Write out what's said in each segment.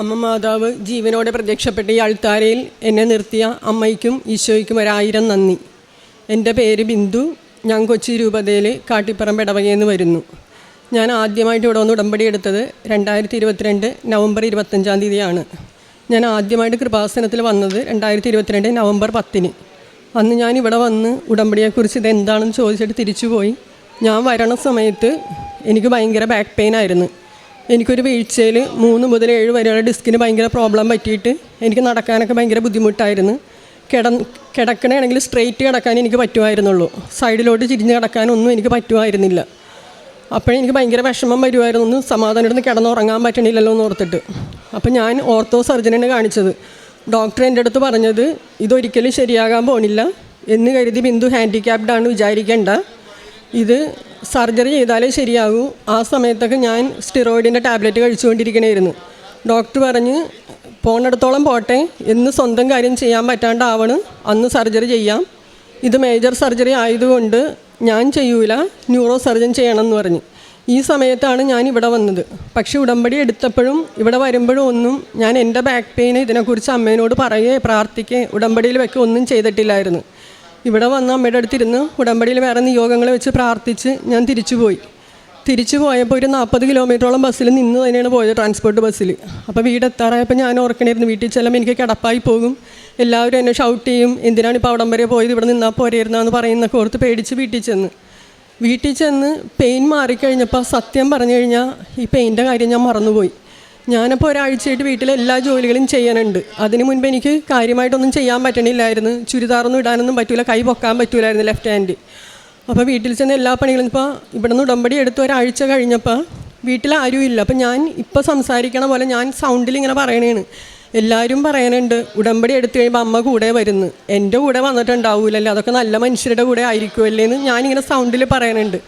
അമ്മ മാതാവ് ജീവനോടെ പ്രത്യക്ഷപ്പെട്ട ഈ അൾത്താരയിൽ എന്നെ നിർത്തിയ അമ്മയ്ക്കും ഈശോയ്ക്കും ഒരായിരം നന്ദി. എന്റെ പേര് ബിന്ദു. ഞാൻ കൊച്ചി രൂപതയിൽ കാട്ടിപ്പറമ്പ് ഇടവകയെന്ന് വരുന്നു. ഞാൻ ആദ്യമായിട്ട് ഇവിടെ വന്ന് ഉടമ്പടി എടുത്തത് രണ്ടായിരത്തി ഇരുപത്തിരണ്ട് നവംബർ ഇരുപത്തഞ്ചാം തീയതിയാണ്. ഞാൻ ആദ്യമായിട്ട് കൃപാസനത്തിൽ വന്നത് രണ്ടായിരത്തി ഇരുപത്തിരണ്ട് നവംബർ പത്തിന്. അന്ന് ഞാൻ ഇവിടെ വന്ന് ഉടമ്പടിയെക്കുറിച്ച് ഇത് എന്താണെന്ന് ചോദിച്ചിട്ട് തിരിച്ചുപോയി. ഞാൻ വരണ സമയത്ത് എനിക്ക് ഭയങ്കര ബാക്ക് പെയിൻ ആയിരുന്നു. എനിക്കൊരു വീഴ്ചയിൽ മൂന്ന് മുതൽ ഏഴ് വരെയുള്ള ഡിസ്കിന് ഭയങ്കര പ്രോബ്ലം പറ്റിയിട്ട് എനിക്ക് നടക്കാനൊക്കെ ഭയങ്കര ബുദ്ധിമുട്ടായിരുന്നു. കിട കിടക്കണമെങ്കിൽ സ്ട്രെയിറ്റ് കിടക്കാൻ എനിക്ക് പറ്റുമായിരുന്നുള്ളൂ. സൈഡിലോട്ട് ചിരിഞ്ഞ് കിടക്കാനൊന്നും എനിക്ക് പറ്റുമായിരുന്നില്ല. അപ്പോഴെനിക്ക് ഭയങ്കര വിഷമം വരുമായിരുന്നു. ഒന്ന് സമാധാനം കിടന്നുറങ്ങാൻ പറ്റണില്ലല്ലോ എന്ന് ഓർത്തിട്ട്. അപ്പം ഞാൻ ഓർത്തോ സർജനാണ് കാണിച്ചത്. ഡോക്ടർ എന്റെ അടുത്ത് പറഞ്ഞത് ഇതൊരിക്കലും ശരിയാകാൻ പോണില്ല. എന്ന് കരുതി ബിന്ദു ഹാൻഡിക്യാപ്ഡാണ് വിചാരിക്കേണ്ട. ഇത് സർജറി ചെയ്താലേ ശരിയാകൂ. ആ സമയത്തൊക്കെ ഞാൻ സ്റ്റിറോയിഡിന്റെ ടാബ്ലറ്റ് കഴിച്ചുകൊണ്ടിരിക്കണമായിരുന്നു ഡോക്ടർ പറഞ്ഞ് പോണെടുത്തോളം പോട്ടെ എന്ന് സ്വന്തം കാര്യം ചെയ്യാൻ പറ്റാണ്ടാവണ്. അന്ന് സർജറി ചെയ്യാം. ഇത് മേജർ സർജറി ആയതുകൊണ്ട് ഞാൻ ചെയ്യൂല ന്യൂറോ സർജൻ ചെയ്യണം എന്ന് പറഞ്ഞു. ഈ സമയത്താണ് ഞാൻ ഇവിടെ വന്നത്. പക്ഷേ ഉടമ്പടി എടുത്തപ്പോഴും ഇവിടെ വരുമ്പോഴും ഒന്നും ഞാൻ എന്റെ ബാക്ക് പെയിന് ഇതിനെക്കുറിച്ച് അമ്മേനോട് പറയുകയോ പ്രാർത്ഥിക്കുകയോ ഉടമ്പടിയിൽ വെക്കുക ഒന്നും ചെയ്തിട്ടില്ലായിരുന്നു. ഇവിടെ വന്ന് അമ്മയുടെ അടുത്തിരുന്ന് ഉടമ്പടിയിൽ വേറെ നിയോഗങ്ങൾ വെച്ച് പ്രാർത്ഥിച്ച് ഞാൻ തിരിച്ചുപോയി തിരിച്ചു പോയപ്പോൾ ഒരു നാൽപ്പത് കിലോമീറ്ററോളം ബസ്സിൽ നിന്ന് തന്നെയാണ് പോയത് ട്രാൻസ്പോർട്ട് ബസ്സിൽ. അപ്പോൾ വീടെത്താറായപ്പോൾ ഞാൻ ഓർക്കണമായിരുന്നു വീട്ടിൽ ചെല്ലുമ്പോൾ എനിക്ക് കിടപ്പായി പോകും. എല്ലാവരും എന്നെ ഷൗട്ട് ചെയ്യും. എന്തിനാണ് ഇപ്പോൾ അവിടം വരെ പോയത്? ഇവിടെ നിന്നാൽ പോരായിരുന്നാന്ന് പറയുന്നൊക്കെ ഓർത്ത് പേടിച്ച് വീട്ടിൽ ചെന്ന്. വീട്ടിൽ ചെന്ന് പെയിൻ മാറിക്കഴിഞ്ഞപ്പോൾ സത്യം പറഞ്ഞു കഴിഞ്ഞാൽ ഈ പെയിന്റെ കാര്യം ഞാൻ മറന്നുപോയി. ഞാനപ്പോൾ ഒരാഴ്ചയായിട്ട് വീട്ടിലെ എല്ലാ ജോലികളും ചെയ്യാനുണ്ട്. അതിന് മുൻപ് എനിക്ക് കാര്യമായിട്ടൊന്നും ചെയ്യാൻ പറ്റണില്ലായിരുന്നു. ചുരിദാറൊന്നും ഇടാനൊന്നും പറ്റൂല. കൈ പൊക്കാൻ പറ്റൂലായിരുന്നു ലെഫ്റ്റ് ഹാൻഡ് അപ്പോൾ വീട്ടിൽ ചെന്ന് എല്ലാ പണികളും ഇപ്പോൾ ഇവിടെ നിന്ന് ഉടമ്പടി എടുത്ത് ഒരാഴ്ച കഴിഞ്ഞപ്പോൾ വീട്ടിൽ ആരും ഇല്ല. അപ്പോൾ ഞാൻ ഇപ്പോൾ സംസാരിക്കണ പോലെ ഞാൻ സൗണ്ടിൽ ഇങ്ങനെ പറയണേണ്. എല്ലാവരും പറയാനുണ്ട് ഉടമ്പടി എടുത്തു കഴിയുമ്പോൾ അമ്മ കൂടെ വരുന്നു. എന്റെ കൂടെ വന്നിട്ടുണ്ടാവില്ലല്ലോ അതൊക്കെ നല്ല മനുഷ്യരുടെ കൂടെ ആയിരിക്കുമല്ലേ എന്ന് ഞാനിങ്ങനെ സൗണ്ടിൽ പറയാനുണ്ട്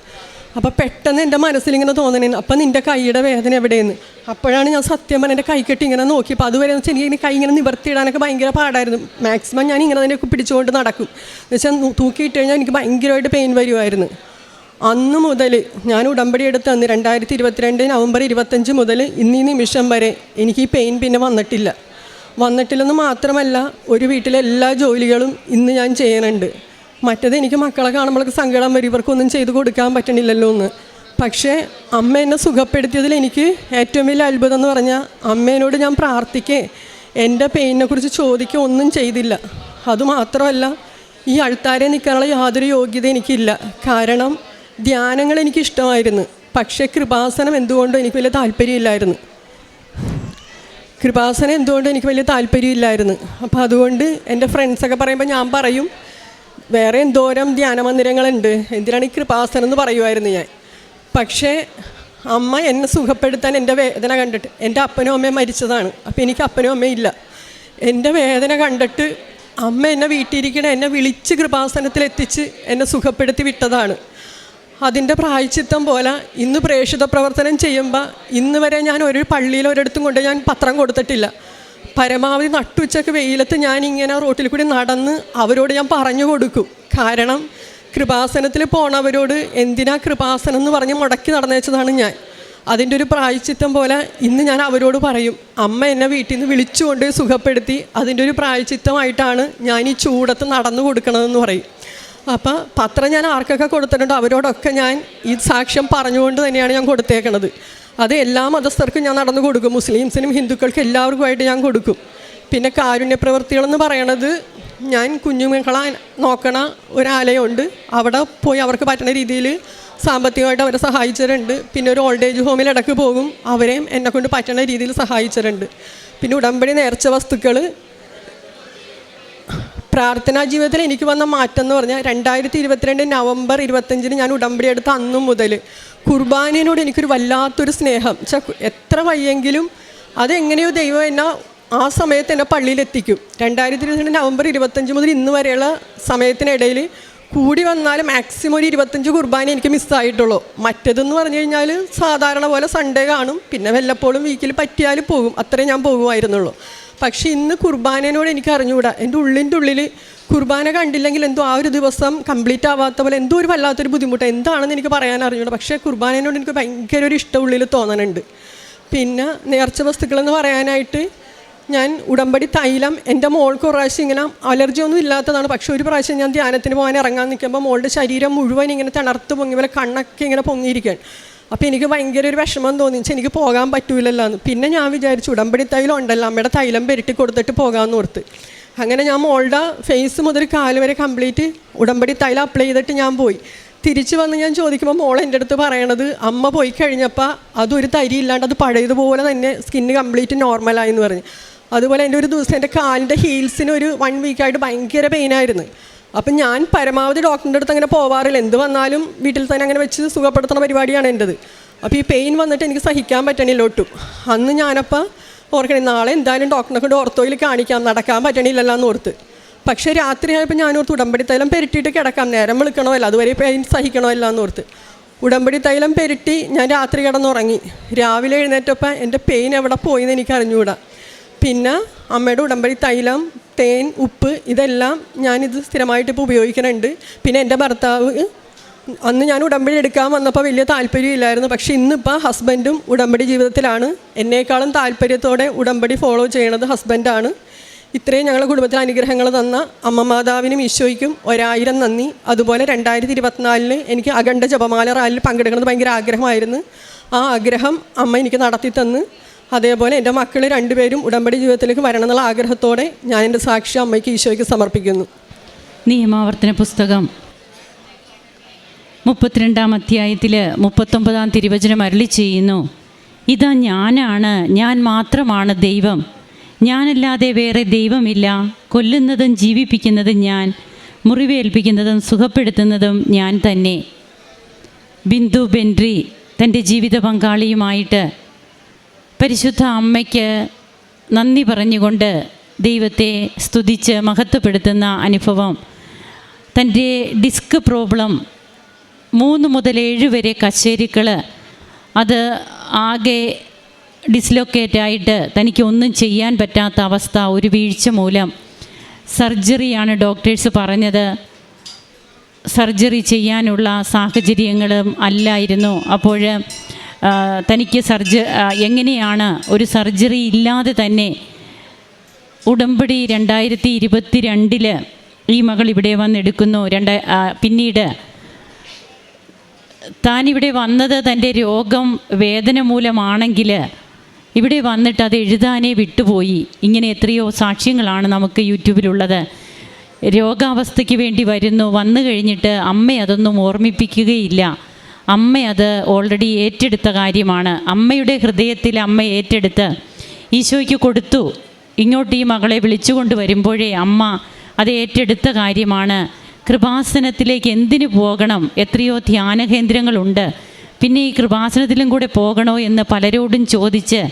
അപ്പോൾ പെട്ടെന്ന് എന്റെ മനസ്സിലിങ്ങനെ തോന്നണേന്ന് അപ്പം നിന്റെ കൈയുടെ വേദന എവിടെയെന്ന്? അപ്പോഴാണ് ഞാൻ സത്യം പറഞ്ഞ എന്റെ കൈക്കെട്ടി ഇങ്ങനെ നോക്കിയപ്പോൾ അതുവരെ എന്ന് വെച്ചാൽ എനിക്ക് കൈ ഇങ്ങനെ നിവർത്തി ഇടാനൊക്കെ ഭയങ്കര പാടായിരുന്നു. മാക്സിമം ഞാൻ ഇങ്ങനെ അതിനെ പിടിച്ചുകൊണ്ട് നടക്കും. എന്ന് വെച്ചാൽ തൂക്കിയിട്ട് കഴിഞ്ഞാൽ എനിക്ക് ഭയങ്കരമായിട്ട് പെയിൻ വരുമായിരുന്നു അന്ന് മുതൽ ഞാൻ ഉടമ്പടി എടുത്ത് അന്ന് രണ്ടായിരത്തി ഇരുപത്തിരണ്ട് നവംബർ ഇരുപത്തഞ്ച് മുതൽ ഇന്നീ നിമിഷം വരെ എനിക്ക് ഈ പെയിൻ പിന്നെ വന്നിട്ടില്ല. വന്നിട്ടില്ലെന്ന് മാത്രമല്ല ഒരു വീട്ടിലെ എല്ലാ ജോലികളും ഇന്ന് ഞാൻ ചെയ്യുന്നുണ്ട്. മറ്റത് എനിക്ക് മക്കളെ കാണുമ്പോഴൊക്കെ സങ്കടം വരും. ഇവർക്കൊന്നും ചെയ്ത് കൊടുക്കാൻ പറ്റണില്ലല്ലോ എന്ന്. പക്ഷേ അമ്മ എന്നെ സുഖപ്പെടുത്തിയതിൽ എനിക്ക് ഏറ്റവും വലിയ അത്ഭുതം എന്ന് പറഞ്ഞാൽ അമ്മേനോട് ഞാൻ പ്രാർത്ഥിക്കേ. എന്റെ പെയിനെ കുറിച്ച് ചോദിക്കുക ഒന്നും ചെയ്തില്ല. അതുമാത്രമല്ല ഈ അൾത്താരെ നിൽക്കാനുള്ള യാതൊരു യോഗ്യത എനിക്കില്ല. കാരണം ധ്യാനങ്ങൾ എനിക്ക് ഇഷ്ടമായിരുന്നു. പക്ഷേ കൃപാസനം എന്തുകൊണ്ടും എനിക്ക് വലിയ താല്പര്യമില്ലായിരുന്നു. കൃപാസനം എന്തുകൊണ്ടും എനിക്ക് വലിയ താല്പര്യമില്ലായിരുന്നു. അപ്പോൾ അതുകൊണ്ട് എന്റെ ഫ്രണ്ട്സൊക്കെ പറയുമ്പോൾ ഞാൻ പറയും വേറെ എന്തോരം ധ്യാനമന്ദിരങ്ങളുണ്ട്. എന്തിനാണ് ഈ കൃപാസനം എന്ന് പറയുമായിരുന്നു ഞാൻ. പക്ഷേ അമ്മ എന്നെ സുഖപ്പെടുത്താൻ എന്റെ വേദന കണ്ടിട്ട് എന്റെ അപ്പനും അമ്മയും മരിച്ചതാണ്. അപ്പോൾ എനിക്ക് അപ്പനും അമ്മയും ഇല്ല. എന്റെ വേദന കണ്ടിട്ട് അമ്മ എന്നെ വീട്ടിലിരിക്കണ എന്നെ വിളിച്ച് കൃപാസനത്തിലെത്തിച്ച് എന്നെ സുഖപ്പെടുത്തി വിട്ടതാണ്. അതിന്റെ പ്രായച്ചിത്തം പോലെ ഇന്ന് പ്രേക്ഷിത പ്രവർത്തനം ചെയ്യുമ്പോൾ ഇന്ന് വരെ ഞാൻ ഒരു പള്ളിയിൽ ഒരിടത്തും കൊണ്ട് ഞാൻ പത്രം കൊടുത്തിട്ടില്ല. പരമാവധി നട്ടുച്ചക്ക് വെയിലത്ത് ഞാൻ ഇങ്ങനെ റോട്ടിൽ കൂടി നടന്ന് അവരോട് ഞാൻ പറഞ്ഞു കൊടുക്കും. കാരണം കൃപാസനത്തിൽ പോണവരോട് എന്തിനാ കൃപാസനം എന്ന് പറഞ്ഞ് മുടക്കി നടന്നേച്ചതാണ് ഞാൻ. അതിന്റെ ഒരു പ്രായച്ചിത്തം പോലെ ഇന്ന് ഞാൻ അവരോട് പറയും അമ്മ എന്നെ വീട്ടിൽ നിന്ന് വിളിച്ചുകൊണ്ട് സുഖപ്പെടുത്തി അതിന്റെ ഒരു പ്രായച്ചിത്തമായിട്ടാണ് ഞാൻ ഈ ചൂടത്ത് നടന്നു കൊടുക്കണതെന്ന് പറയും. അപ്പോൾ പത്രം ഞാൻ ആർക്കൊക്കെ കൊടുത്തിട്ടുണ്ടോ? അവരോടൊക്കെ ഞാൻ ഈ സാക്ഷ്യം പറഞ്ഞുകൊണ്ട് തന്നെയാണ് ഞാൻ കൊടുത്തേക്കണത്. അത് എല്ലാ മതസ്ഥർക്കും ഞാൻ നടന്നു കൊടുക്കും. മുസ്ലിംസിനും ഹിന്ദുക്കൾക്കും എല്ലാവർക്കുമായിട്ട് ഞാൻ കൊടുക്കും. പിന്നെ കാരുണ്യ പ്രവൃത്തികളെന്ന് പറയണത് ഞാൻ കുഞ്ഞുമക്കളെ നോക്കണ ഒരാലയമുണ്ട് അവിടെ പോയി അവർക്ക് പറ്റുന്ന രീതിയിൽ സാമ്പത്തികമായിട്ട് അവരെ സഹായിച്ചിട്ടുണ്ട് പിന്നെ ഒരു ഓൾഡ് ഏജ് ഹോമിൽ ഇടയ്ക്ക് പോകും. അവരെയും എന്നെക്കൊണ്ട് പറ്റുന്ന രീതിയിൽ സഹായിച്ചിട്ടുണ്ട് പിന്നെ ഉടമ്പടി നേർച്ച വസ്തുക്കൾ പ്രാർത്ഥനാ ജീവിതത്തിൽ എനിക്ക് വന്ന മാറ്റം എന്ന് പറഞ്ഞാൽ രണ്ടായിരത്തി ഇരുപത്തിരണ്ട് നവംബർ ഇരുപത്തഞ്ചിന് ഞാൻ ഉടമ്പടി എടുത്ത അന്നും മുതൽ കുർബാനയോട് എനിക്കൊരു വല്ലാത്തൊരു സ്നേഹം. എത്ര വയ്യെങ്കിലും അതെങ്ങനെയോ ദൈവം എന്നെ ആ സമയത്ത് എന്നെ പള്ളിയിലെത്തിക്കും. രണ്ടായിരത്തി ഇരുപത്തിരണ്ട് നവംബർ ഇരുപത്തഞ്ച് മുതൽ ഇന്ന് വരെയുള്ള സമയത്തിനിടയിൽ കൂടി വന്നാൽ മാക്സിമം ഒരു ഇരുപത്തഞ്ച് കുർബാന എനിക്ക് മിസ്സായിട്ടുള്ളൂ മറ്റേതെന്ന് പറഞ്ഞു കഴിഞ്ഞാൽ സാധാരണ പോലെ സൺഡേ കാണും. പിന്നെ വല്ലപ്പോഴും വീക്കിൽ പറ്റിയാലും പോകും. അത്രേ ഞാൻ പോകുമായിരുന്നുള്ളൂ. പക്ഷേ ഇന്ന് കുർബാനയോട് എനിക്ക് അറിഞ്ഞുകൂടാ എന്റെ ഉള്ളിന്റെ ഉള്ളിൽ കുർബാന കണ്ടില്ലെങ്കിൽ എന്തോ ആ ഒരു ദിവസം കംപ്ലീറ്റ് ആവാത്ത പോലെ എന്തോ ഒരു വല്ലാത്തൊരു ബുദ്ധിമുട്ട്. എന്താണെന്ന് എനിക്ക് പറയാൻ അറിഞ്ഞൂടാ. പക്ഷേ കുർബാനയോട് എനിക്ക് ഭയങ്കര ഒരു ഇഷ്ടം ഉള്ളിൽ തോന്നണുണ്ട്. പിന്നെ നേർച്ച വസ്തുക്കളെന്ന് പറയാനായിട്ട് ഞാൻ ഉടമ്പടി തൈലം എന്റെ മോൾക്ക് ഒരു പ്രാവശ്യം ഇങ്ങനെ അലർജി ഒന്നും ഇല്ലാത്തതാണ്. പക്ഷേ ഒരു പ്രാവശ്യം ഞാൻ ധ്യാനത്തിന് പോകാൻ ഇറങ്ങാൻ നിൽക്കുമ്പോൾ മോളുടെ ശരീരം മുഴുവൻ ഇങ്ങനെ തണർത്ത് പൊങ്ങി പോലെ കണ്ണൊക്കെ ഇങ്ങനെ പൊങ്ങിയിരിക്കുകയാണ്. അപ്പോൾ എനിക്ക് ഭയങ്കര ഒരു വിഷമം തോന്നിച്ച് എനിക്ക് പോകാൻ പറ്റൂലല്ലോ എന്ന്. പിന്നെ ഞാൻ വിചാരിച്ചു ഉടമ്പടി തൈലം ഉണ്ടല്ലോ അമ്മയുടെ തൈലം പെരട്ടി കൊടുത്തിട്ട് പോകാമെന്ന് ഓർത്ത്. അങ്ങനെ ഞാൻ മോളുടെ ഫേസ് മുതൽ കാൽ വരെ കംപ്ലീറ്റ് ഉടമ്പടി തൈലം അപ്ലൈ ചെയ്തിട്ട് ഞാൻ പോയി. തിരിച്ചു വന്ന് ഞാൻ ചോദിക്കുമ്പോൾ മോൾ എന്റെ അടുത്ത് പറയണത് അമ്മ പോയി കഴിഞ്ഞപ്പോൾ അതൊരു തരി ഇല്ലാണ്ട് അത് പഴയതുപോലെ തന്നെ സ്കിന്ന് കംപ്ലീറ്റ് നോർമലായി എന്ന് പറഞ്ഞു. അതുപോലെ എന്റെ ഒരു ദിവസം എന്റെ കാലിന്റെ ഹീൽസിന് ഒരു വൺ വീക്കായിട്ട് ഭയങ്കര പെയിനായിരുന്നു അപ്പം ഞാൻ പരമാവധി ഡോക്ടറിന്റെ അടുത്ത് അങ്ങനെ പോവാറില്ല. എന്ത് വന്നാലും വീട്ടിൽ തന്നെ അങ്ങനെ വെച്ച് സുഖപ്പെടുത്തുന്ന പരിപാടിയാണ് എന്റെത് അപ്പോൾ ഈ പെയിൻ വന്നിട്ട് എനിക്ക് സഹിക്കാൻ പറ്റണില്ല ഒട്ടും. അന്ന് ഞാനപ്പോൾ ഓർക്കണേ നാളെ എന്തായാലും ഡോക്ടറിനെ കൊണ്ട് ഓർത്തോയിൽ കാണിക്കാം നടക്കാൻ പറ്റണില്ലല്ലോ എന്ന് ഓർത്ത്. പക്ഷേ രാത്രി ആയപ്പോൾ ഓർത്ത് ഉടമ്പടി തൈലം പെരട്ടിയിട്ട് കിടക്കാം നേരം വിളിക്കണമല്ലോ അതുവരെ പെയിൻ സഹിക്കണമല്ലോ എന്ന് ഓർത്ത്. ഉടമ്പടി തൈലം പെരട്ടി ഞാൻ രാത്രി കിടന്നുറങ്ങി. രാവിലെ എഴുന്നേറ്റപ്പോൾ എന്റെ പെയിൻ എവിടെ പോയി എന്ന് എനിക്ക് അറിഞ്ഞുകൂടാ പിന്നെ അമ്മയുടെ ഉടമ്പടി തൈലം തേൻ ഉപ്പ് ഇതെല്ലാം ഞാനിത് സ്ഥിരമായിട്ട് ഇപ്പോൾ ഉപയോഗിക്കുന്നുണ്ട് പിന്നെ എന്റെ ഭർത്താവ് അന്ന് ഞാൻ ഉടമ്പടി എടുക്കാൻ വന്നപ്പോൾ വലിയ താല്പര്യമില്ലായിരുന്നു. പക്ഷേ ഇന്നിപ്പോൾ ഹസ്ബൻഡും ഉടമ്പടി ജീവിതത്തിലാണ്. എന്നേക്കാളും താല്പര്യത്തോടെ ഉടമ്പടി ഫോളോ ചെയ്യണത് ഹസ്ബൻഡാണ്. ഇത്രയും ഞങ്ങളെ കുടുംബത്തിൽ അനുഗ്രഹങ്ങൾ തന്ന അമ്മ മാതാവിനും ഈശോയ്ക്കും ഒരായിരം നന്ദി. അതുപോലെ രണ്ടായിരത്തി ഇരുപത്തിനാലിന് എനിക്ക് അഖണ്ഡ ജപമാല റാലിൽ പങ്കെടുക്കുന്നത് ഭയങ്കര ആഗ്രഹമായിരുന്നു. ആ ആഗ്രഹം അമ്മ എനിക്ക് നടത്തി തന്ന് അതേപോലെ എന്റെ മക്കൾ രണ്ടുപേരും ഉടമ്പടി ജീവിതത്തിലേക്ക് വരണം എന്നുള്ള ആഗ്രഹത്തോടെ ഞാൻ എന്റെ സാക്ഷി അമ്മയ്ക്ക് ഈശോയ്ക്ക് സമർപ്പിക്കുന്നു. നിയമാവർത്തന പുസ്തകം മുപ്പത്തിരണ്ടാം അധ്യായത്തിൽ മുപ്പത്തൊമ്പതാം തിരുവചനം അരളി ചെയ്യുന്നു. ഇതാ ഞാനാണ് ഞാൻ മാത്രമാണ് ദൈവം. ഞാനല്ലാതെ വേറെ ദൈവമില്ല. കൊല്ലുന്നതും ജീവിപ്പിക്കുന്നതും ഞാൻ മുറിവേൽപ്പിക്കുന്നതും സുഖപ്പെടുത്തുന്നതും ഞാൻ തന്നെ. ബിന്ദു ബെൻട്രി തന്റെ ജീവിത പങ്കാളിയുമായിട്ട് പരിശുദ്ധ അമ്മയ്ക്ക് നന്ദി പറഞ്ഞുകൊണ്ട് ദൈവത്തെ സ്തുതിച്ച് മഹത്വപ്പെടുത്തുന്ന അനുഭവം. തന്റെ ഡിസ്ക് പ്രോബ്ലം മൂന്ന് മുതൽ ഏഴ് വരെ കച്ചേരികൾ അത് ആകെ ഡിസ്ലൊക്കേറ്റ് ആയിട്ട് തനിക്ക് ഒന്നും ചെയ്യാൻ പറ്റാത്ത അവസ്ഥ ഒരു വീഴ്ച മൂലം സർജറിയാണ് ഡോക്ടേഴ്സ് പറഞ്ഞത്. സർജറി ചെയ്യാനുള്ള സാഹചര്യങ്ങളും അല്ലായിരുന്നു. അപ്പോൾ തനിക്ക് സർജ എങ്ങനെയാണ് ഒരു സർജറി ഇല്ലാതെ തന്നെ ഉടമ്പടി രണ്ടായിരത്തി ഇരുപത്തി രണ്ടിൽ ഈ മകൾ ഇവിടെ വന്നെടുക്കുന്നു. രണ്ട പിന്നീട് താനിവിടെ വന്നത് തന്റെ രോഗം വേദന മൂലമാണെങ്കിൽ ഇവിടെ വന്നിട്ട് അത് എഴുതാനേ വിട്ടുപോയി. ഇങ്ങനെ എത്രയോ സാക്ഷ്യങ്ങളാണ് നമുക്ക് യൂട്യൂബിലുള്ളത്. രോഗാവസ്ഥയ്ക്ക് വേണ്ടി വരുന്നു. വന്നു കഴിഞ്ഞിട്ട് അമ്മ അതൊന്നും ഓർമ്മിപ്പിക്കുകയില്ല. അമ്മ അത് ഓൾറെഡി ഏറ്റെടുത്ത കാര്യമാണ്. അമ്മയുടെ ഹൃദയത്തിൽ അമ്മ ഏറ്റെടുത്ത് ഈശോയ്ക്ക് കൊടുത്തു. ഇങ്ങോട്ട് ഈ മകളെ വിളിച്ചുകൊണ്ട് വരുമ്പോഴേ അമ്മ അത് ഏറ്റെടുത്ത കാര്യമാണ്. കൃപാസനത്തിലേക്ക് എന്തിനു പോകണം? എത്രയോ ധ്യാന കേന്ദ്രങ്ങളുണ്ട്. പിന്നെ ഈ കൃപാസനത്തിലും കൂടെ പോകണോ എന്ന് പലരോടും ചോദിച്ച്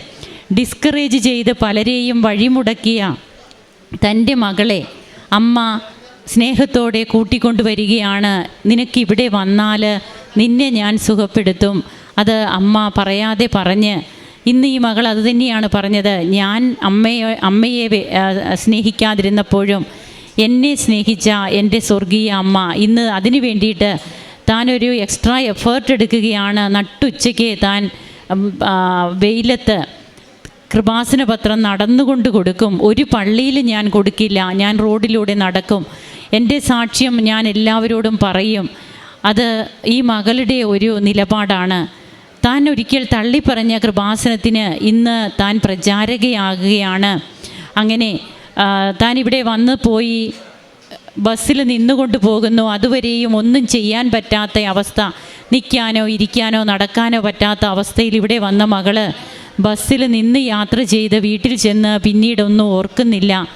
ഡിസ്കറേജ് ചെയ്ത് പലരെയും വഴിമുടക്കിയ തന്റെ മകളെ അമ്മ സ്നേഹത്തോടെ കൂട്ടിക്കൊണ്ടുവരികയാണ്. നിനക്കിവിടെ വന്നാൽ നിന്നെ ഞാൻ സുഖപ്പെടുത്തും. അത് അമ്മ പറയാതെ പറഞ്ഞ് ഇന്ന് ഈ മകൾ അത് തന്നെയാണ് പറഞ്ഞത്. ഞാൻ അമ്മയെ അമ്മയെ സ്നേഹിക്കാതിരുന്നപ്പോഴും എന്നെ സ്നേഹിച്ച എന്റെ സ്വർഗീയ അമ്മ ഇന്ന് അതിനു വേണ്ടിയിട്ട് താനൊരു എക്സ്ട്രാ എഫേർട്ട് എടുക്കുകയാണ്. നട്ടുച്ചയ്ക്ക് താൻ വെയിലത്ത് കൃപാസന പത്രം നടന്നുകൊണ്ട് കൊടുക്കും. ഒരു പള്ളിയിൽ ഞാൻ കൊടുക്കില്ല. ഞാൻ റോഡിലൂടെ നടക്കും. എന്റെ സാക്ഷ്യം ഞാൻ എല്ലാവരോടും പറയും. അത് ഈ മകളുടെ ഒരു നിലപാടാണ്. താൻ ഒരിക്കൽ തള്ളിപ്പറഞ്ഞ കൃപാസനത്തിന് ഇന്ന് താൻ പ്രചാരകയാകുകയാണ്. അങ്ങനെ താൻ ഇവിടെ വന്ന് പോയി ബസ്സിൽ നിന്നുകൊണ്ട് പോകുന്നു. അതുവരെയും ഒന്നും ചെയ്യാൻ പറ്റാത്ത അവസ്ഥ. നിൽക്കാനോ ഇരിക്കാനോ നടക്കാനോ പറ്റാത്ത അവസ്ഥയിൽ ഇവിടെ വന്ന മകൾ ബസ്സിൽ നിന്ന് യാത്ര ചെയ്ത് വീട്ടിൽ ചെന്ന് പിന്നീടൊന്നും ഓർക്കുന്നില്ല.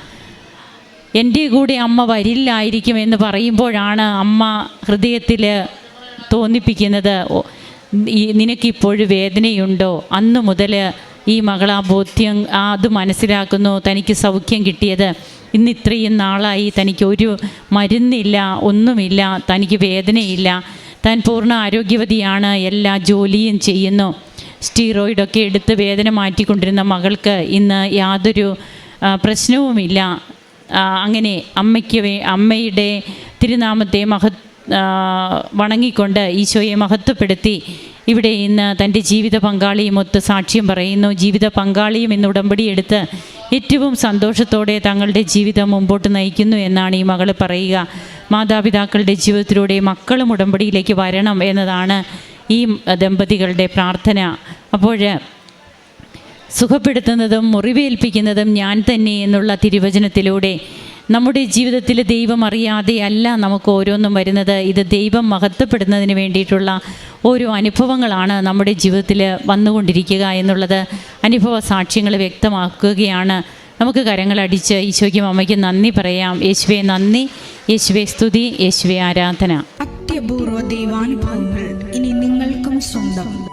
എന്റെ കൂടെ അമ്മ വരില്ലായിരിക്കും എന്ന് പറയുമ്പോഴാണ് അമ്മ ഹൃദയത്തിൽ തോന്നിപ്പിക്കുന്നത്. "ഓ, ഈ നിനക്കിപ്പോഴും വേദനയുണ്ടോ? അന്നു മുതൽ ഈ മകൾ ആ ബോധ്യം അത് മനസ്സിലാക്കുന്നു തനിക്ക് സൗഖ്യം കിട്ടിയത്. ഇന്ന് ഇത്രയും നാളായി തനിക്ക് ഒരു മരുന്നില്ല ഒന്നുമില്ല തനിക്ക് വേദനയില്ല. താൻ പൂർണ ആരോഗ്യവതിയാണ് എല്ലാ ജോലിയും ചെയ്യുന്നു. സ്റ്റീറോയിഡൊക്കെ എടുത്ത് വേദന മാറ്റിക്കൊണ്ടിരുന്ന മകൾക്ക് ഇന്ന് യാതൊരു പ്രശ്നവുമില്ല. അങ്ങനെ അമ്മയ്ക്ക് അമ്മയുടെ തിരുനാമത്തെ മഹ വണങ്ങിക്കൊണ്ട് ഈശോയെ മഹത്വപ്പെടുത്തി ഇവിടെ ഇന്ന് തന്റെ ജീവിത പങ്കാളിയും ഒത്ത് സാക്ഷ്യം പറയുന്നു. ജീവിത പങ്കാളിയും ഇന്ന് ഉടമ്പടിയെടുത്ത് ഏറ്റവും സന്തോഷത്തോടെ തങ്ങളുടെ ജീവിതം മുമ്പോട്ട് നയിക്കുന്നു എന്നാണ് ഈ മകൾ പറയുക. മാതാപിതാക്കളുടെ ജീവിതത്തിലൂടെ മക്കളും ഉടമ്പടിയിലേക്ക് വരണം എന്നതാണ് ഈ ദമ്പതികളുടെ പ്രാർത്ഥന. അപ്പോൾ സുഖപ്പെടുത്തുന്നതും മുറിവേൽപ്പിക്കുന്നതും ഞാൻ തന്നെ എന്നുള്ള തിരുവചനത്തിലൂടെ നമ്മുടെ ജീവിതത്തിൽ ദൈവം അറിയാതെ അല്ല നമുക്ക് ഓരോന്നും വരുന്നത്. ഇത് ദൈവം മഹത്വപ്പെടുന്നതിന് വേണ്ടിയിട്ടുള്ള ഓരോ അനുഭവങ്ങളാണ് നമ്മുടെ ജീവിതത്തിൽ വന്നുകൊണ്ടിരിക്കുക എന്നുള്ളത് അനുഭവ സാക്ഷ്യങ്ങൾ വ്യക്തമാക്കുകയാണ്. നമുക്ക് കരങ്ങളടിച്ച് ഈശോയ്ക്കും അമ്മയ്ക്ക് നന്ദി പറയാം. യേശുവെ നന്ദി. യേശുവെ സ്തുതി. യേശുവെ ആരാധന. അത്യപൂർവ ദൈവാനുഭവങ്ങൾ ഇനി നിങ്ങൾക്കും സ്വന്തം.